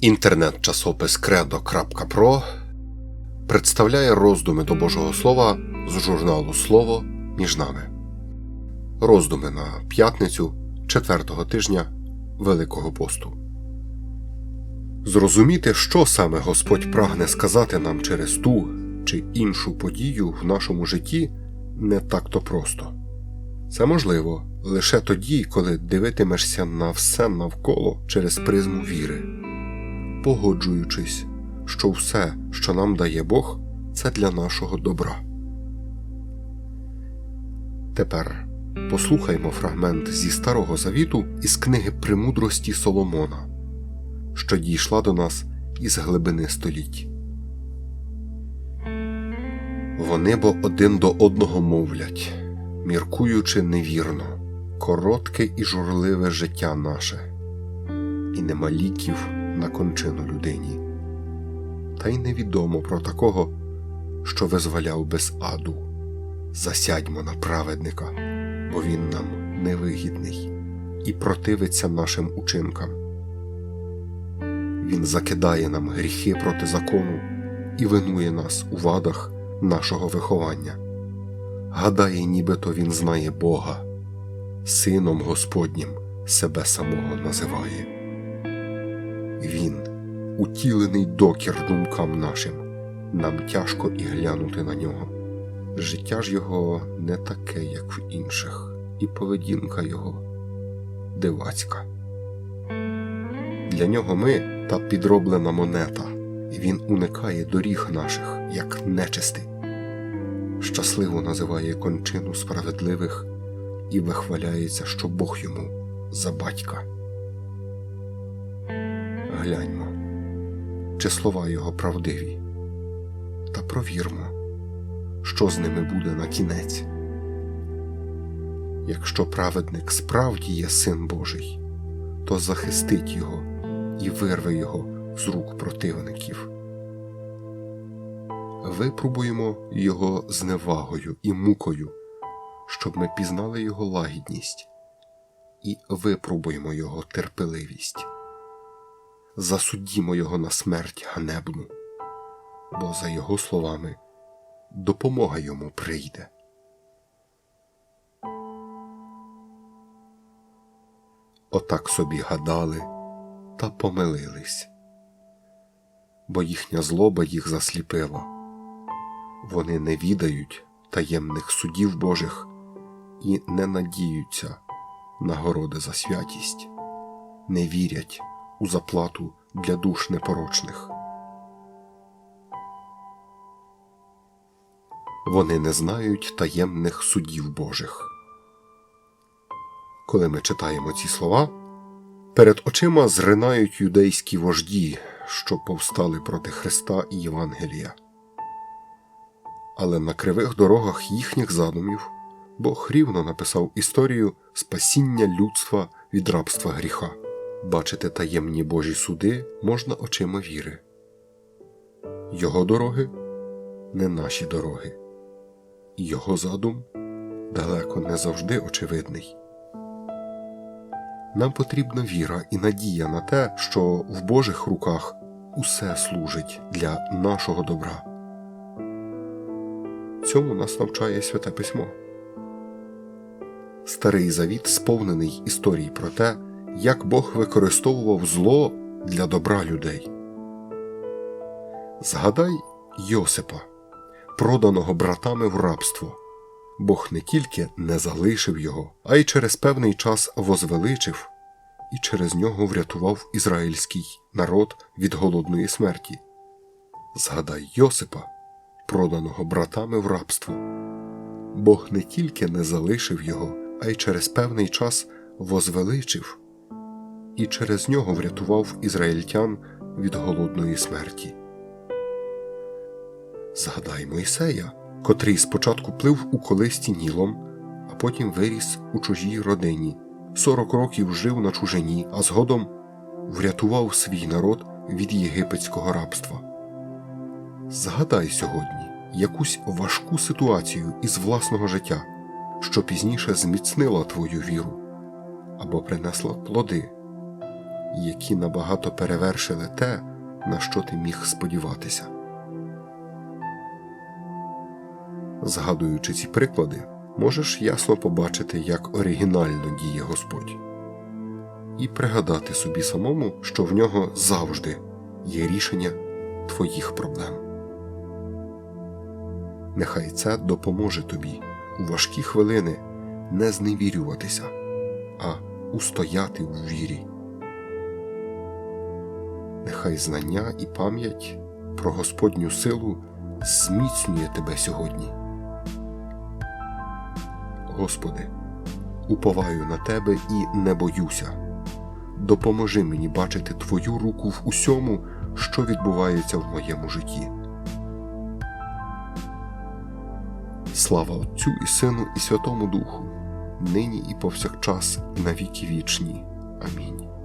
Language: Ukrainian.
Інтернет-часопис Кредо.про представляє роздуми до Божого Слова з журналу Слово між нами. Роздуми на п'ятницю четвертого тижня Великого посту. Зрозуміти, що саме Господь прагне сказати нам через ту чи іншу подію в нашому житті, не так-то просто. Це можливо лише тоді, коли дивитимешся на все навколо через призму віри, погоджуючись, що все, що нам дає Бог, це для нашого добра. Тепер послухаймо фрагмент зі Старого Завіту із книги Премудрості Соломона, що дійшла до нас із глибини століть. Вони бо один до одного мовлять, міркуючи невірно, коротке і журливе життя наше, і нема ліків на кончину людині. Та й невідомо про такого, що визволяв без аду. Засядьмо на праведника, бо він нам невигідний і противиться нашим учинкам. Він закидає нам гріхи проти закону і винує нас у вадах нашого виховання. Гадає, нібито він знає Бога, Сином Господнім себе самого називає. Він, утілений докір думкам нашим, нам тяжко і глянути на нього. Життя ж його не таке, як в інших, і поведінка його дивацька. Для нього ми та підроблена монета, і він уникає доріг наших, як нечистий. Щасливо називає кончину справедливих і вихваляється, що Бог йому за батька. Гляньмо, чи слова його правдиві, та провірмо, що з ними буде на кінець. Якщо праведник справді є син Божий, то захистить його і вирве його з рук противників. Випробуємо його зневагою і мукою, щоб ми пізнали його лагідність, і випробуємо його терпеливість. Засудімо його на смерть ганебну, бо, за його словами, допомога йому прийде. Отак собі гадали та помилились, бо їхня злоба їх засліпила. Вони не відають таємних судів Божих і не надіються нагороди за святість, не вірять у заплату для душ непорочних. Вони не знають таємних судів Божих. Коли ми читаємо ці слова, перед очима зринають юдейські вожді, що повстали проти Христа і Євангелія. Але на кривих дорогах їхніх задумів Бог рівно написав історію спасіння людства від рабства гріха. Бачити таємні Божі суди можна очима віри. Його дороги не наші дороги, його задум далеко не завжди очевидний. Нам потрібна віра і надія на те, що в Божих руках усе служить для нашого добра. Цьому нас навчає Святе Письмо. Старий Завіт сповнений історій про те, як Бог використовував зло для добра людей. Згадай Йосипа, проданого братами в рабство. Бог не тільки не залишив його, а й через певний час возвеличив і через нього врятував ізраїльський народ від голодної смерті. Згадай Йосипа, проданого братами в рабство. Бог не тільки не залишив його, а й через певний час возвеличив і через нього врятував ізраїльтян від голодної смерті. Згадай Мойсея, котрий спочатку плив у колисті Нілом, а потім виріс у чужій родині, сорок років жив на чужині, а згодом врятував свій народ від єгипетського рабства. Згадай сьогодні якусь важку ситуацію із власного життя, що пізніше зміцнила твою віру або принесла плоди, які набагато перевершили те, на що ти міг сподіватися. Згадуючи ці приклади, можеш ясно побачити, як оригінально діє Господь, і пригадати собі самому, що в нього завжди є рішення твоїх проблем. Нехай це допоможе тобі у важкі хвилини не зневірюватися, а устояти у вірі. Нехай знання і пам'ять про Господню силу зміцнює тебе сьогодні. Господи, уповаю на Тебе і не боюся. Допоможи мені бачити Твою руку в усьому, що відбувається в моєму житті. Слава Отцю і Сину і Святому Духу, нині і повсякчас, і на віки вічні. Амінь.